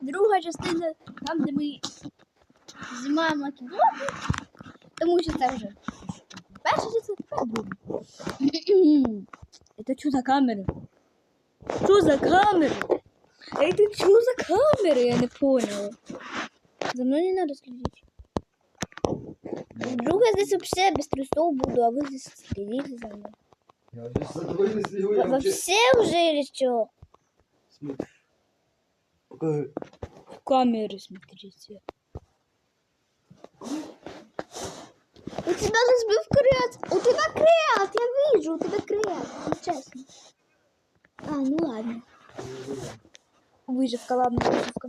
друга частина, там, де ми знімаємо лакіблоки, тому що це вже перша частина, тепер друга. Это что за камеры? Что за камеры? Это что за камеры? Я не поняла. За мной не надо следить. Вдруг я здесь вообще без трусов буду, а вы здесь следите за мной. Я здесь за тобой не слежу, я Вы вообще... все уже или что? Смотри. Покажи. В камеры смотрите. У тебя разбив креат. У тебя креат, я вижу, у тебя. Ну, честно. А, ну ладно. Выживка, ладно, выживка.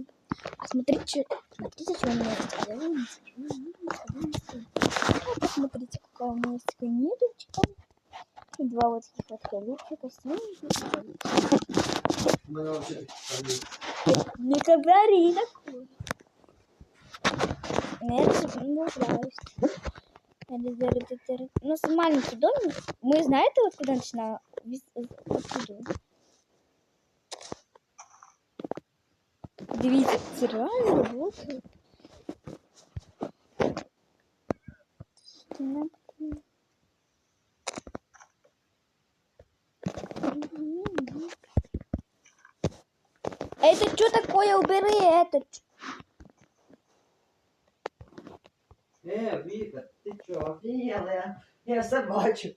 А смотрите, смотрите, что у меня есть. Посмотрите, какая у меня есть ниточка И два вот таких вот колючка, синеньких. У мене вообще там є. Не говори такое. Нет, не нравится. У нас маленький домик. Мы знаете, вот куда начинаем? Откуда? Дивіться, це реально работает. Стена потрібна. Это что такое? Убери это. Е, Віка, ти чо, офігела? Я, я все бачу.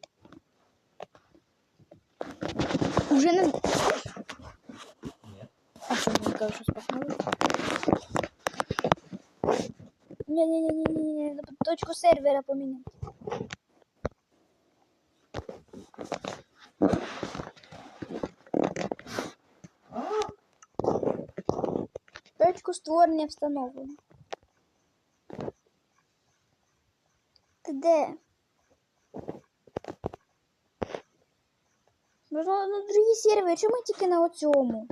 Уже не... Ні. А что, мне кажется, спахнули? Не-не-не-не-не, надо точку сервера поменять. Точку створення встановлено. Ти де? Можна на другий сервер, чому тільки на оцьому?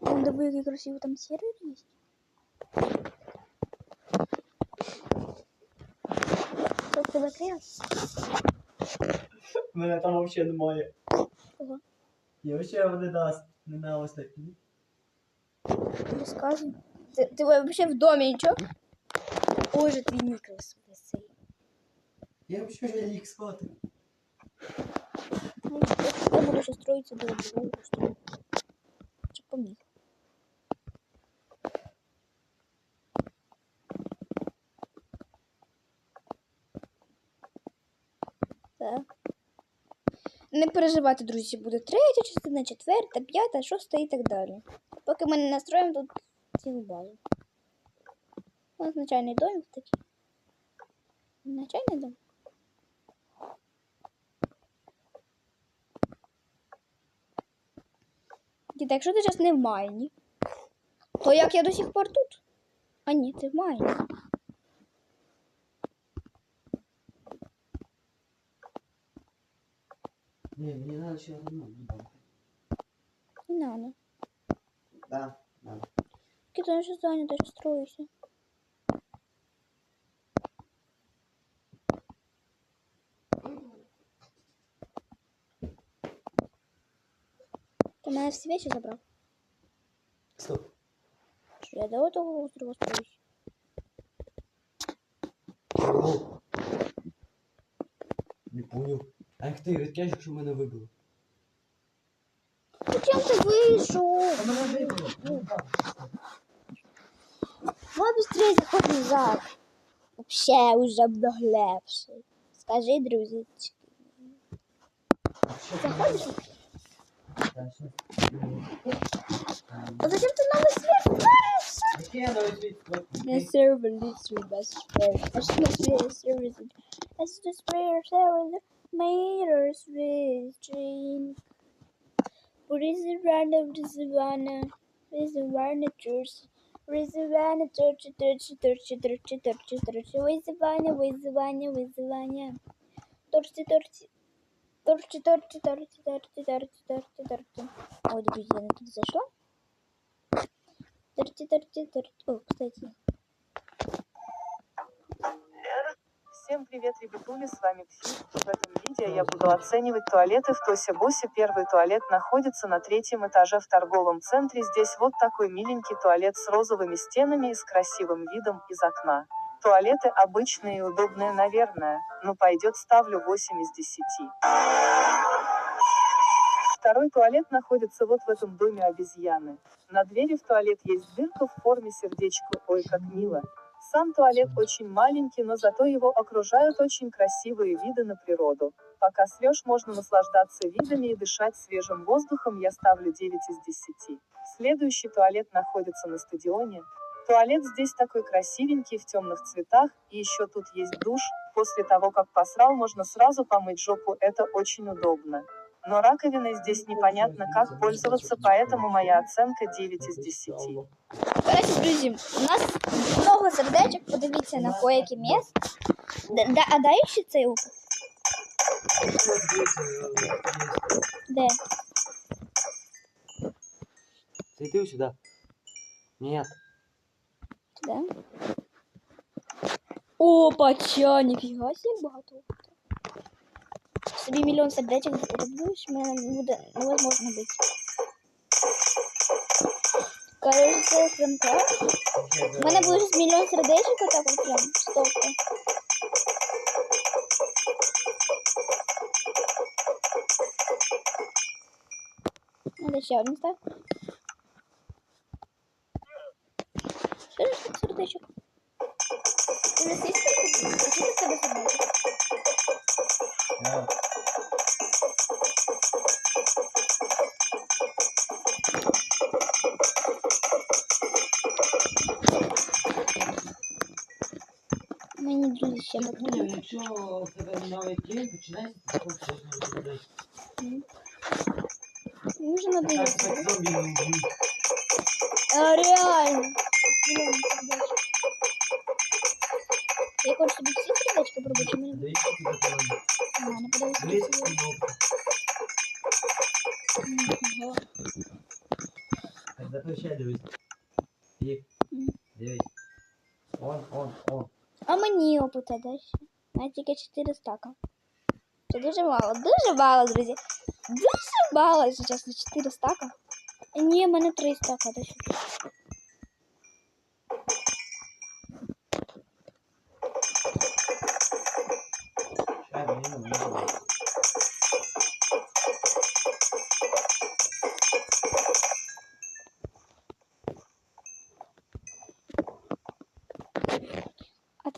Там диви, який красивий там сервер є. Що в тебе крес? мене там взагалі немає. Кого? Я взагалі не дасть. Не на ось такі. Розказуй. Ти, ти вообще в домі нічого? Ой, же твій Ніколас красивий. Я взагалі ліг спати. Ну, я буду ще строїться до другого строю. Чи поміг? Так. Не переживайте, друзі, буде третя частина, четверта, п'ята, шоста і так далі. Поки ми не настроїмо тут цілу базу. Ось начальний домик такий. Начальний дом. Діда, якщо ти зараз не в майні, то як я до сих пор тут? А ні, ти в майні. Ні, мені треба ще одну Кидай, я ще зайнята, ще строюся. Ти мене всі вещи забрав? Стоп. Що я до того острова строюсь? Не поняв. А як ти відкажеш, якщо мене вибило? Зачем ти вийшов? А мене вибило. Ну, так. Давай быстрее заходь назад. Вообще уже обнаглевший. Скажи, друзі. Заходиш? Та що? А зачем ти новий світ вдаришся? Яке я навіть від... На сервер literally best friend. I should not be a service. As the spare server meters with drink. What is the random to Savannah? Is the Savannah church? Where's the Savannah church? Church, Church. Where's the Savannah? Where's the Savannah? Where's the Savannah? Торчи, торчи. Торчи, торчи, торчи, торчи, торчи, торчи, торчи. Ой, друзья, я тут зашла. Торчи, торчи, торчи. О, кстати. Всем привет, ребятули, с вами Ксюша. В этом видео я буду оценивать туалеты в Тосе Босе. Первый туалет находится на третьем этаже в торговом центре. Здесь вот такой миленький туалет с розовыми стенами и с красивым видом из окна. Туалеты обычные и удобные, наверное, но пойдет ставлю 8 из 10. Второй туалет находится вот в этом доме обезьяны. На двери в туалет есть дырка в форме сердечка, ой, как мило. Сам туалет очень маленький, но зато его окружают очень красивые виды на природу. Пока слешь, можно наслаждаться видами и дышать свежим воздухом, я ставлю 9 из 10. Следующий туалет находится на стадионе. Туалет здесь такой красивенький в темных цветах, и еще тут есть душ. После того, как посрал, можно сразу помыть жопу, это очень удобно Но раковиной здесь непонятно, как пользоваться, поэтому моя оценка 9 из 10. Коротше, друзі, у нас много сердечок, подивіться на коякі місць. Да, да, а дай ще цей опит. Де? Ты иди сюда. Нет. Туди. О, пача, ніфіга себе багато опиту. Собі мільйон сердечок зроблю, що мене не буде невозможно бити. Короче, це прям так. У мене буде зараз мільйон сердечок, отак от прям стопка. Надо ще один став. Що ж тут сердечок? Ти не сіськи? А що тут в тебе сердечок? Мені друзі ще потрібно. Якщо в тебе новий клін, починається з такого чесного сердечка. Мені вже надоїло. Так, зомбі не вб'ють. А, реально. Мільйон сердечок. Я хочу собі всі сердечки пробувати, чи мені Дивіться, скільки тебе. А, не подивися. Дивіться, скільки кнопок. Ого. Так, зато ще дивись. І, Мгм. дивись. Он, он, он. А мені опита дай ще. У мене тільки 4 стака. Це дуже мало, дуже мало, друзі. Дуже мало, якщо чесно, 4 стака. Ні, в мене 3 стака дай ще. Ще мені не можна. А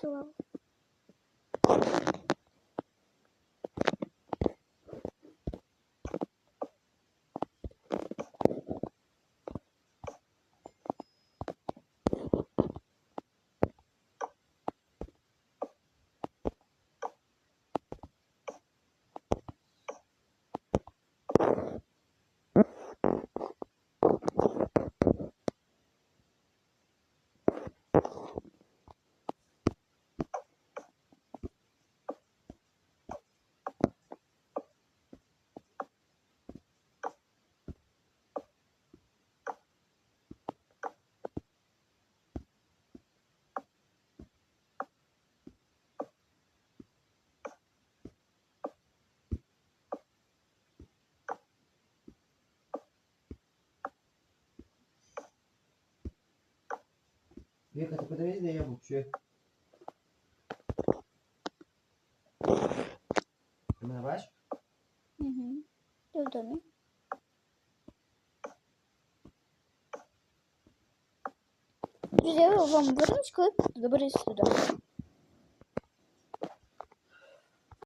to 얘 같이 보다니 내가 목줄 Hemen baş. Hı hı. Dur dönün. Güzel olan burası koyup da burası da.